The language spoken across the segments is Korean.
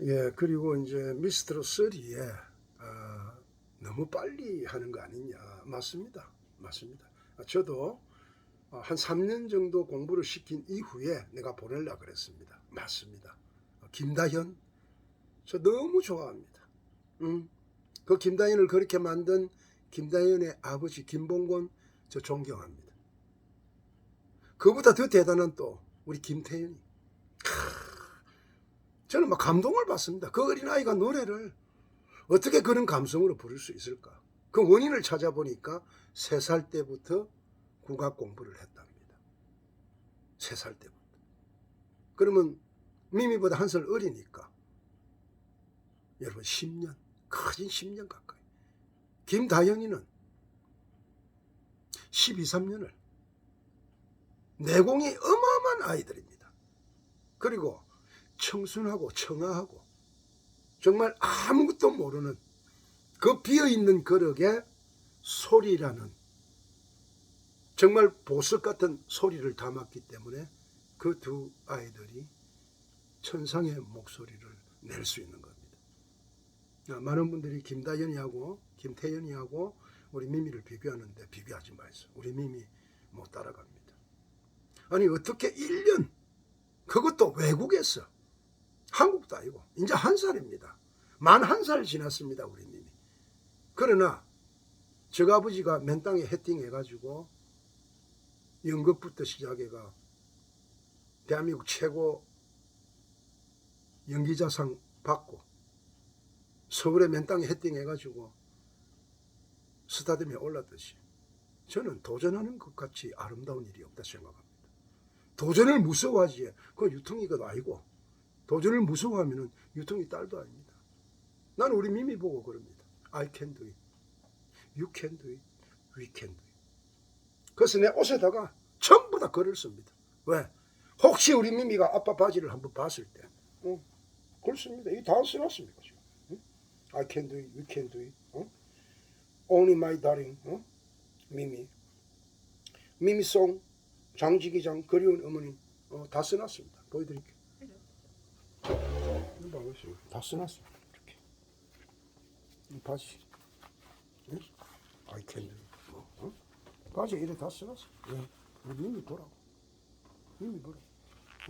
예, 그리고 이제 미스트로 3에 아, 너무 빨리 하는 거 아니냐. 맞습니다. 맞습니다. 아, 저도 어, 한 3년 정도 공부를 시킨 이후에 내가 보내려 그랬습니다. 맞습니다. 어, 김다현, 저 너무 좋아합니다. 음, 그 김다현을 그렇게 만든 김다현의 아버지 김봉곤 저 존경합니다. 그보다 더 대단한 또 우리 김태현이. 저는 막 감동을 받습니다. 그 어린아이가 노래를 어떻게 그런 감성으로 부를 수 있을까? 그 원인을 찾아보니까 세 살 때부터 국악 공부를 했답니다. 세 살 때부터. 그러면 미미보다 한 살 어리니까 여러분 10년, 커진 10년 가까이. 김다현이는 12, 3년을 내공이 어마어마한 아이들입니다. 그리고 청순하고 청아하고 정말 아무것도 모르는 그 비어있는 그릇에 소리라는 정말 보석 같은 소리를 담았기 때문에 그 두 아이들이 천상의 목소리를 낼 수 있는 겁니다. 아, 많은 분들이 김다연이하고 김태연이하고 우리 미미를 비교하는데 비교하지 마세요. 우리 미미 못 따라갑니다. 아니 어떻게 1년 그것도 외국에서 한국도 아니고 이제 한 살입니다. 만 한 살 지났습니다 우리 님이. 그러나 저 아버지가 맨 땅에 헤팅해가지고 연극부터 시작해가 대한민국 최고 연기자상 받고 서울에 맨 땅에 헤팅해가지고 스타덤에 올랐듯이 저는 도전하는 것 같이 아름다운 일이 없다 생각합니다. 도전을 무서워하지 그 유통이 것 아니고 도전을 무서워하면 유통이 딸도 아닙니다. 나는 우리 미미 보고 그럽니다. I can do it. You can do it. We can do it. 그래서 내 옷에다가 전부 다 글을 씁니다. 왜? 혹시 우리 미미가 아빠 바지를 한번 봤을 때, 어, 글 씁니다. 이거 다 써놨습니다. 지금. 응? I can do it. You can do it. 어? Only my darling. 어? 미미. 미미송, 장지기장, 그리운 어머니 어, 다 써놨습니다. 보여드릴게요. 이거 봐보세요. 다 써놨어요. 이렇게. 이 바지. 응? It. 뭐, 어? 바지 이래 다 써놨어. 왜? 우리 미미 보라고. 미미 보라.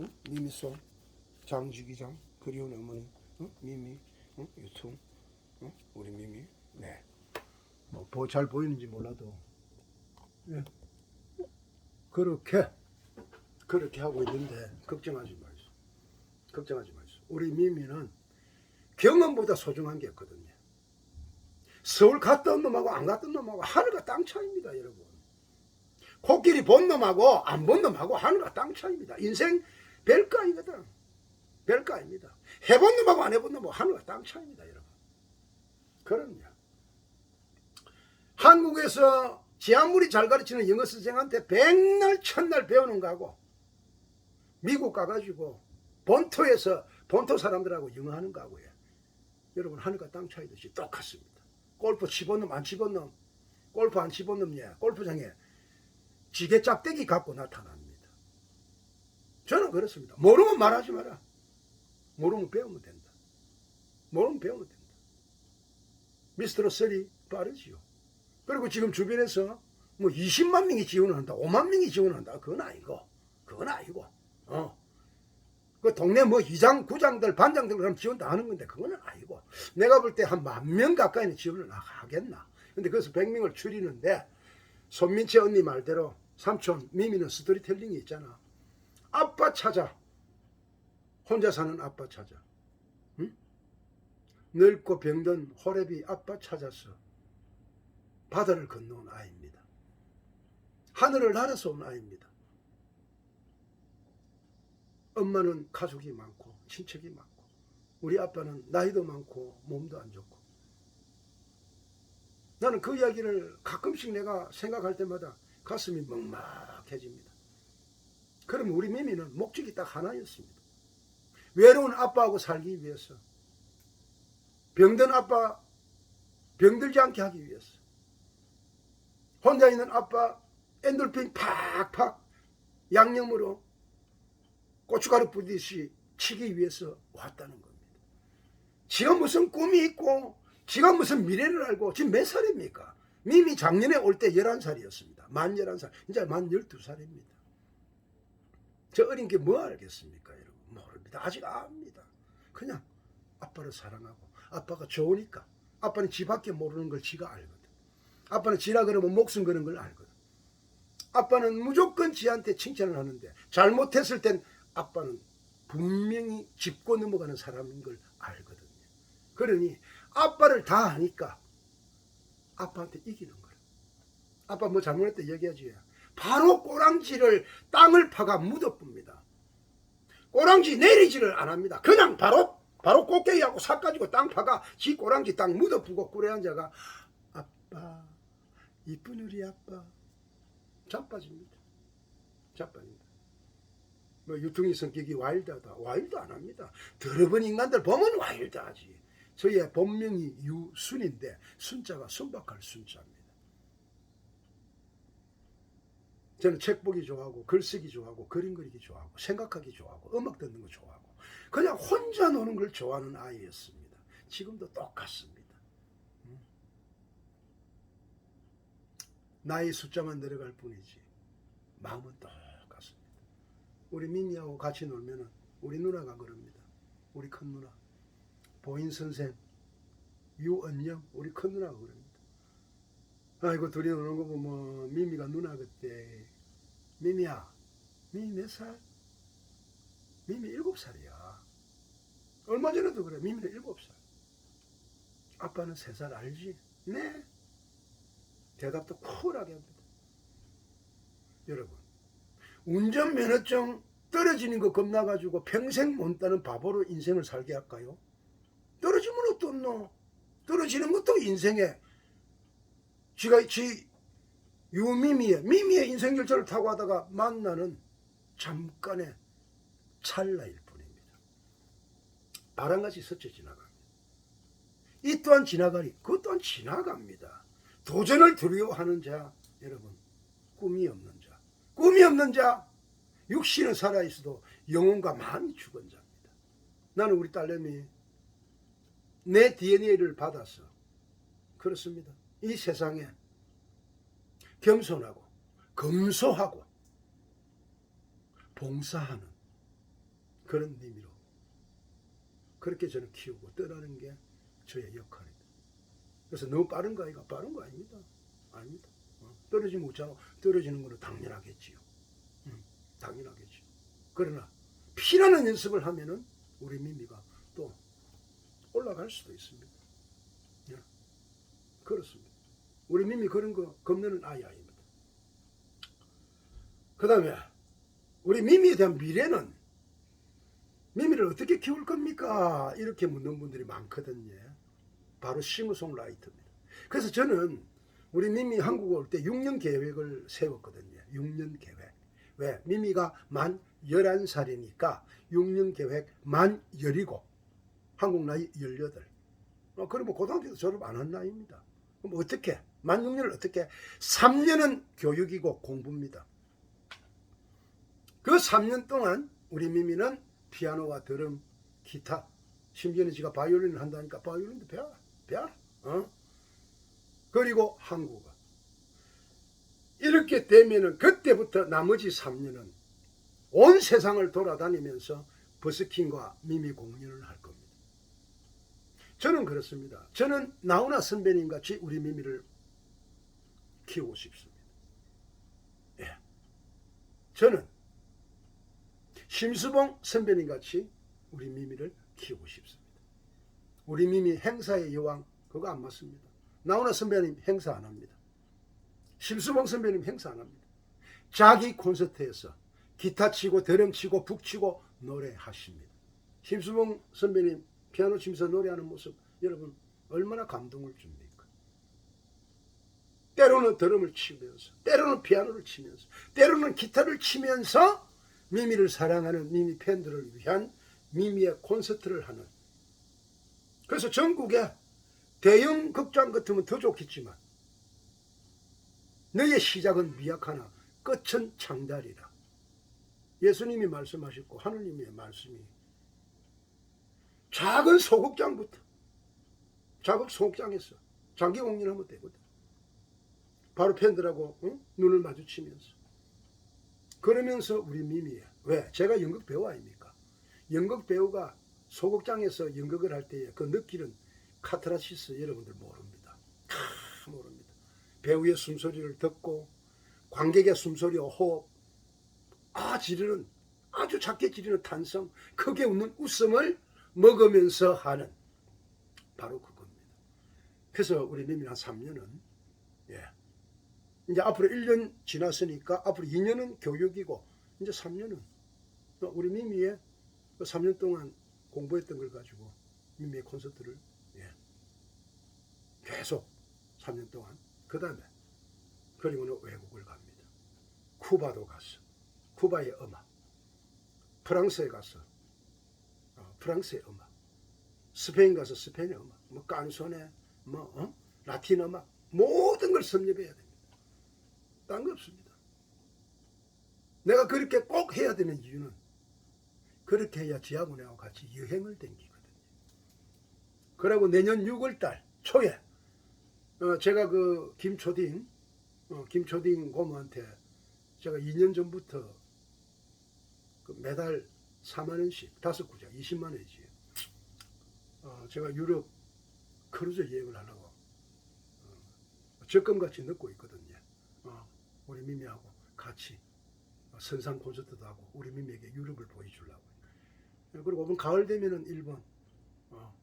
응? 미미송, 장지기장, 그리운 어머니, 응? 미미, 응? 유통, 응? 우리 미미. 네. 뭐잘 보이는지 몰라도 예. 그렇게 그렇게 하고 있는데 걱정하지 마세요. 걱정하지 마세요. 우리 미미는 경험보다 소중한 게 없거든요. 서울 갔던 놈하고 안 갔던 놈하고 하늘과 땅 차이입니다, 여러분. 코끼리 본 놈하고 안 본 놈하고 하늘과 땅 차이입니다. 인생 별거 아니거든. 별거 아닙니다. 해본 놈하고 안 해본 놈하고 하늘과 땅 차이입니다, 여러분. 그럼요. 한국에서 지한물이 잘 가르치는 영어 선생한테 백날 천날 배우는 거하고 미국 가가지고 본토에서 본토 사람들하고 영어 하는 거하고요. 여러분 하늘과 땅 차이듯이 똑같습니다. 골프 놈안놈 골프 안놈 예, 골프장에 지게 짝대기 갖고 나타납니다. 저는 그렇습니다. 모르면 말하지 마라. 모르면 배우면 된다. 모르면 배우면 된다. 미스터 쓰리 빠르지요. 그리고 지금 주변에서 뭐 20만 명이 지원을 한다, 5만 명이 지원을 한다. 그건 아니고, 그건 아니고, 어. 그 동네 뭐 이장, 구장들, 반장들 그럼 지원 다 하는 건데 그거는 아니고 내가 볼 때 한 만 명 가까이는 지원을 하겠나. 근데 그래서 100명을 줄이는데 손민채 언니 말대로 삼촌 미미는 스토리텔링이 있잖아. 아빠 찾아. 혼자 사는 아빠 찾아. 응? 늙고 병든 호래비 아빠 찾았어. 바다를 건너온 아이입니다. 하늘을 날아서 온 아이입니다. 엄마는 가족이 많고 친척이 많고 우리 아빠는 나이도 많고 몸도 안 좋고 나는 그 이야기를 가끔씩 내가 생각할 때마다 가슴이 먹먹해집니다. 그럼 우리 미미는 목적이 딱 하나였습니다. 외로운 아빠하고 살기 위해서 병든 아빠 병들지 않게 하기 위해서 혼자 있는 아빠 엔돌핀 팍팍 양념으로 고춧가루 뿌리듯이 치기 위해서 왔다는 겁니다. 지가 무슨 꿈이 있고 지가 무슨 미래를 알고 지금 몇 살입니까? 미미 작년에 올 때 11살이었습니다. 만 11살. 이제 만 12살입니다. 저 어린 게 뭐 알겠습니까, 여러분? 모릅니다. 아직 압니다. 그냥 아빠를 사랑하고 아빠가 좋으니까 아빠는 지밖에 모르는 걸 지가 알거든. 아빠는 지라 그러면 목숨 거는 걸 알거든. 아빠는 무조건 지한테 칭찬을 하는데 잘못했을 땐 아빠는 분명히 짚고 넘어가는 사람인 걸 알거든요. 그러니 아빠를 다 아니까 아빠한테 이기는 거야. 아빠 뭐 잘못했다 얘기하지. 바로 꼬랑지를 땅을 파가 묻어뿝니다. 꼬랑지 내리지를 안 합니다. 그냥 바로 바로 꽃게기하고 삭 가지고 땅 파가 지 꼬랑지 땅 묻어부고 꿀에 앉아가 아빠 이쁜 우리 아빠 자빠집니다. 자빠집니다. 뭐 유통이 성격이 와일드하다. 와일드 안 합니다. 더러운 인간들 보면 와일드하지. 저의 본명이 유순인데 순자가 순박할 순자입니다. 저는 책 보기 좋아하고 글 쓰기 좋아하고 그림 그리기 좋아하고 생각하기 좋아하고 음악 듣는 거 좋아하고 그냥 혼자 노는 걸 좋아하는 아이였습니다. 지금도 똑같습니다. 음. 나이 숫자만 내려갈 뿐이지 마음은 똑같습니다. 우리 민니하고 같이 놀면은 우리 누나가 그럽니다. 우리 큰 누나 보인 선생 유언영 우리 큰 누나가 그럽니다. 아이고 둘이 노는 거 보면 미미가 누나 그때 미미야 미미 몇 살? 미미 일곱 살이야. 얼마 전에도 그래 미미는 일곱 살. 아빠는 세 살 알지? 네. 대답도 쿨하게 합니다. 여러분 운전면허증 떨어지는 거 겁나가지고 평생 못 따는 바보로 인생을 살게 할까요? 떨어지면 어떻노? 떨어지는 것도 인생에 지가 지 유미미의 미미의 인생 열차를 타고 하다가 만나는 잠깐의 찰나일 뿐입니다. 바람같이 스쳐 지나갑니다. 이 또한 지나가니 그 또한 지나갑니다. 도전을 두려워하는 자 여러분 꿈이 없는 자 꿈이 없는 자 육신은 살아있어도 영혼과 마음이 죽은 자입니다. 나는 우리 딸내미 내 DNA를 받아서 그렇습니다. 이 세상에 겸손하고 검소하고 봉사하는 그런 의미로 그렇게 저는 키우고 떠나는 게 저의 역할입니다. 그래서 너무 빠른 거 아이가 빠른 거 아닙니다. 아닙니다. 어, 떨어지면 웃자고 떨어지는 거는 당연하겠지요. 음, 당연하겠지요. 그러나 피라는 연습을 하면은 우리 미미가 또 올라갈 수도 있습니다. 예. 그렇습니다. 우리 미미 그런 거 겁내는 아이 아닙니다. 그 다음에 우리 미미에 대한 미래는 미미를 어떻게 키울 겁니까? 이렇게 묻는 분들이 많거든요. 바로 싱어송라이터입니다. 그래서 저는 우리 미미 한국 올 때 6년 계획을 세웠거든요. 6년 계획. 왜? 미미가 만 11살이니까 6년 계획 만 17. 한국 나이 18. 어, 그러면 고등학교도 졸업 안 한 나이입니다. 그럼 어떻게? 만 6년을 어떻게? 3년은 교육이고 공부입니다. 그 3년 동안 우리 미미는 피아노와 드럼, 기타, 심지어는 지가 바이올린을 한다니까 바이올린도 배워, 배워, 어? 그리고 한국어. 이렇게 되면은 그때부터 나머지 3년은 온 세상을 돌아다니면서 버스킹과 미미 공연을 할 겁니다. 저는 그렇습니다. 저는 나훈아 선배님 같이 우리 미미를 키우고 싶습니다. 예. 저는 심수봉 선배님 같이 우리 미미를 키우고 싶습니다. 우리 미미 행사의 여왕 그거 안 맞습니다. 나훈아 선배님 행사 안 합니다. 심수봉 선배님 행사 안 합니다. 자기 콘서트에서 기타 치고 드럼 치고 북 치고 노래하십니다. 심수봉 선배님 피아노 치면서 노래하는 모습 여러분 얼마나 감동을 줍니까? 때로는 드럼을 치면서 때로는 피아노를 치면서 때로는 기타를 치면서 미미를 사랑하는 미미 팬들을 위한 미미의 콘서트를 하는 그래서 전국에 대형 극장 같으면 더 좋겠지만 너의 시작은 미약하나 끝은 창달이라 예수님이 말씀하셨고 하느님의 말씀이 작은 소극장부터 자극 소극장에서 장기 공연하면 되거든. 바로 팬들하고 응? 눈을 마주치면서 그러면서 우리 미미야 왜 제가 연극 배우 아닙니까 연극 배우가 소극장에서 연극을 할 때의 그 느끼는 카타르시스 여러분들 모릅니다 캬, 모릅니다 배우의 숨소리를 듣고 관객의 숨소리와 호흡 아 지르는 아주 작게 지르는 탄성 크게 웃는 웃음을 먹으면서 하는 바로 그겁니다 그래서 우리 미미 한 3년은 예. 이제 앞으로 1년 지났으니까 앞으로 2년은 교육이고 이제 3년은 우리 미미의 그 3년 동안 공부했던 걸 가지고 미미의 콘서트를 예. 계속 3년 동안 그 다음에 그리고는 외국을 갑니다. 쿠바도 갔어. 쿠바의 음악. 프랑스에 가서 어, 프랑스의 음악. 스페인 가서 스페인의 음악. 뭐 깐소네, 뭐 어? 라틴 음악 모든 걸 섭렵해야 됩니다. 딴 거 없습니다. 내가 그렇게 꼭 해야 되는 이유는 그렇게 해야 지하군하고 같이 여행을 댕기거든요. 그리고 내년 6월달 초에 어, 제가 그 김초딩 어, 김초딩 고모한테 제가 2년 전부터 그 매달 4만 원씩 다섯 구자 20만 원이지. 어, 제가 유럽 크루즈 여행을 하려고 어, 적금같이 넣고 있거든요. 어, 우리 미미하고 같이 어, 선상 콘서트도 하고 우리 미미에게 유럽을 보여주려고. 어, 그리고 이번 가을 되면은 일본. 어,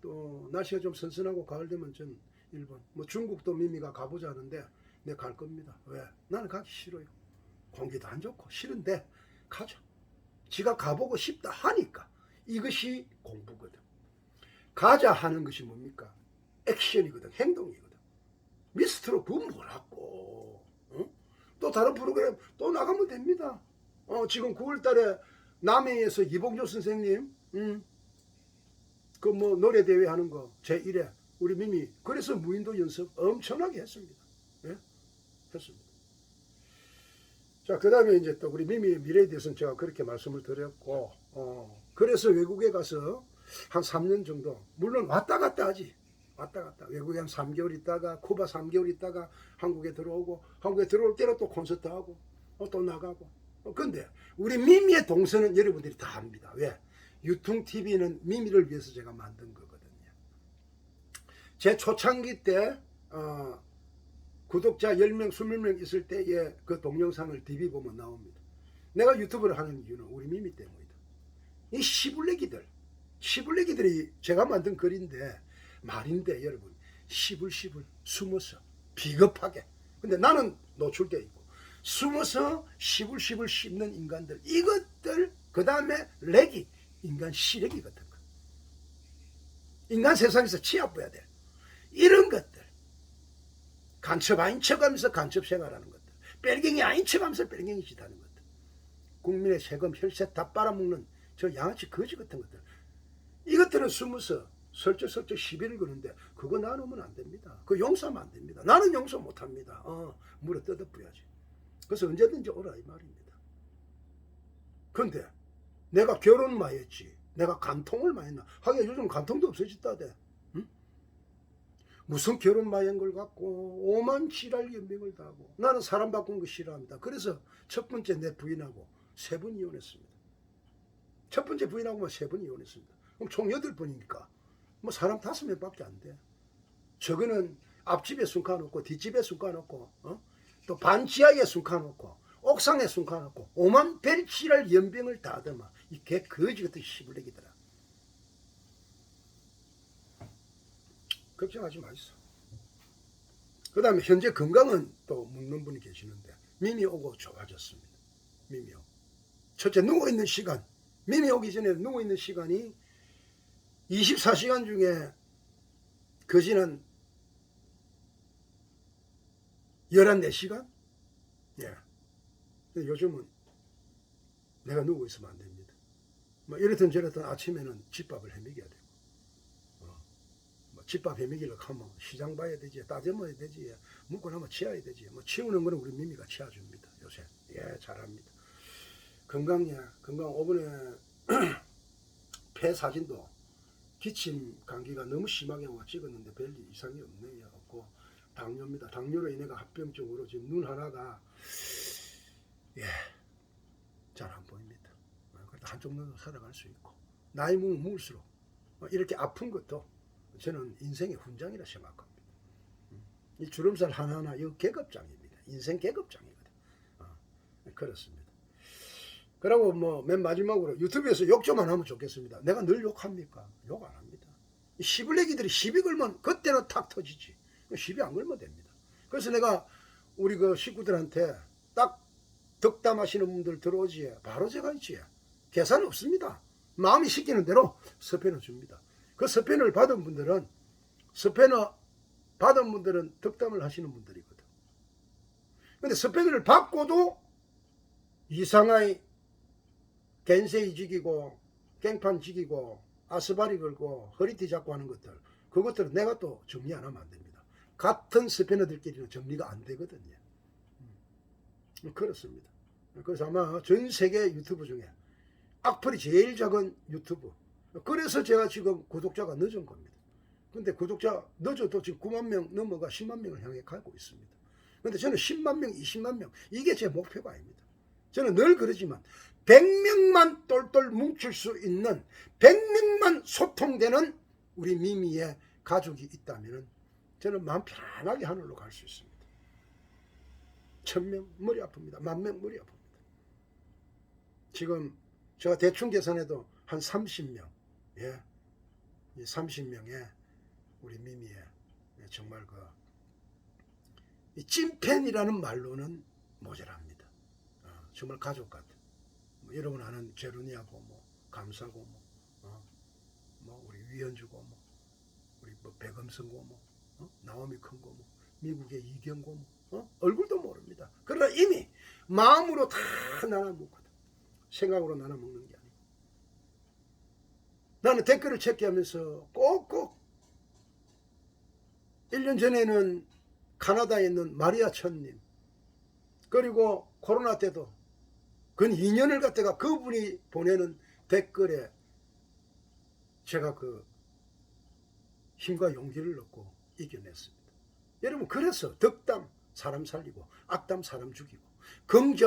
또 날씨가 좀 선선하고 가을 되면 전 일본. 뭐 중국도 미미가 가보자 하는데 내갈 겁니다. 왜? 나는 가기 싫어요. 공기도 안 좋고 싫은데 가죠. 지가 가보고 싶다 하니까 이것이 공부거든. 가자 하는 것이 뭡니까? 액션이거든. 행동이거든. 미스트로 그 뭐라고. 어? 또 다른 프로그램 또 나가면 됩니다. 어, 지금 9월 달에 남해에서 이봉조 선생님, 음, 그 뭐 노래 대회 하는 거 제1회 우리 미미 그래서 무인도 연습 엄청나게 했습니다. 예? 했습니다. 자, 그 다음에 이제 또 우리 미미의 미래에 대해서는 제가 그렇게 말씀을 드렸고, 어, 그래서 외국에 가서 한 3년 정도, 물론 왔다 갔다 하지. 왔다 갔다. 외국에 한 3개월 있다가, 쿠바 3개월 있다가 한국에 들어오고, 한국에 들어올 때로 또 콘서트 하고, 어, 또 나가고. 어, 근데 우리 미미의 동선은 여러분들이 다 압니다. 왜? 유통TV는 미미를 위해서 제가 만든 거거든요. 제 초창기 때, 어, 구독자 10명, 20명 있을 때의 그 동영상을 TV 보면 나옵니다. 내가 유튜브를 하는 이유는 우리 미미 때문이다. 이 시블레기들, 시블레기들이 제가 만든 글인데, 말인데, 여러분, 시불시불 숨어서 비겁하게. 근데 나는 노출되어 있고, 숨어서 시불시불 씹는 인간들, 이것들, 그 다음에 렉이 인간 시래기 같은 거. 인간 세상에서 치아봐야 돼. 이런 것들. 간첩 아닌 척하면서 간첩 생활하는 것들. 뺄갱이 아닌 척하면서 뺄갱이 짓하는 것들. 국민의 세금 혈세 다 빨아먹는 저 양아치 거지 같은 것들. 이것들은 숨어서 설쩍설쩍 시비를 거는데 그거 나누면 안 됩니다. 그거 용서하면 안 됩니다. 나는 용서 못 합니다. 어, 물에 떠덮어야지. 그래서 언제든지 오라 이 말입니다. 근데 내가 결혼 많이 했지. 내가 간통을 많이 했나. 하긴 요즘 간통도 없어졌다대. 무슨 결혼 마연 걸 갖고 오만 지랄 연명을 다 하고 나는 사람 바꾸는 거 싫어합니다. 그래서 첫 번째 내 부인하고 세 번 이혼했습니다. 첫 번째 부인하고만 세 번 이혼했습니다. 그럼 총 여덟 번이니까 뭐 사람 다섯 명밖에 안 돼. 저거는 앞집에 숨가놓고 뒷집에 숨가놓고 어? 또 반지하에 숨가놓고 옥상에 숨가놓고 오만 별 지랄 연병을 다 하더만 이개 거지 같은 시블레기더라. 걱정하지 마시오. 그 다음에 현재 건강은 또 묻는 분이 계시는데 미미 오고 좋아졌습니다. 미미 오고. 첫째 누워있는 시간 미미 오기 전에 누워있는 시간이 24시간 중에 거지는 14시간? 예. 근데 요즘은 내가 누워 있으면 안 됩니다. 뭐 이렇든 저렇든 아침에는 집밥을 해먹여야 뭐 집밥 해먹이려고 하면 시장 봐야 되지 따져 먹어야 되지 묵고 나면 치워야 되지 뭐 치우는 거는 우리 미미가 치워줍니다 요새 예 잘합니다 건강이야 건강 오븐에 폐 사진도 기침 감기가 너무 심하게 와 찍었는데 별 이상이 없네요. 없고 당뇨입니다. 당뇨로 인해가 합병증으로 지금 눈 하나가 예, 잘 안 보입니다. 어, 그래도 한쪽 눈으로 살아갈 수 있고 나이 먹으면 먹을수록 어, 이렇게 아픈 것도 저는 인생의 훈장이라 생각합니다. 음, 이 주름살 하나하나 이거 계급장입니다. 인생 계급장이거든. 어, 그렇습니다. 그리고 뭐 맨 마지막으로 유튜브에서 욕 좀 안 하면 좋겠습니다. 내가 늘 욕합니까? 욕 안 합니다. 이 시블레기들이 시비 걸면 그때는 탁 터지지. 시비 안 걸면 됩니다. 그래서 내가 우리 그 식구들한테 딱 덕담하시는 분들 들어오지. 바로 제가 있지. 계산 없습니다. 마음이 시키는 대로 서펜을 줍니다. 그 서펜을 받은 분들은 서펜을 받은 분들은 덕담을 하시는 분들이거든. 근데 서펜을 받고도 이상하게 겐세이 지기고 깽판 지기고 아스바리 걸고 허리띠 잡고 하는 것들 그것들은 내가 또 정리 안 하면 안 됩니다. 같은 스패너들끼리는 정리가 안 되거든요. 음, 그렇습니다. 그래서 아마 전 세계 유튜브 중에 악플이 제일 작은 유튜브. 그래서 제가 지금 구독자가 늦은 겁니다. 근데 구독자 늦어도 지금 9만 명 넘어가 10만 명을 향해 가고 있습니다. 근데 저는 10만 명, 20만 명 이게 제 목표가 아닙니다. 저는 늘 그러지만 100명만 똘똘 뭉칠 수 있는 100명만 소통되는 우리 미미의 가족이 있다면 저는 마음 편안하게 하늘로 갈 수 있습니다. 천명 머리 아픕니다. 만 명 머리 아픕니다. 지금 제가 대충 계산해도 한 30명, 예, 이 30명의 우리 미미의 정말 그이 찐팬이라는 말로는 모자랍니다. 어, 정말 가족 같은. 뭐 여러분 아는 제루니하고 뭐 감사고 뭐, 어, 뭐 우리 위현주고 뭐 우리 뭐 백음성고 뭐 어? 나오미 큰고 뭐 미국의 이경고 뭐 어? 얼굴도 모릅니다. 그러나 이미 마음으로 다 나눠 먹거든. 생각으로 나눠 먹는. 나는 댓글을 체크하면서 꼭꼭 1년 전에는 카나다에 있는 마리아 천님 그리고 코로나 때도 근 2년을 갖다가 그분이 보내는 댓글에 제가 그 힘과 용기를 얻고 이겨냈습니다. 여러분 그래서 덕담 사람 살리고 악담 사람 죽이고 긍정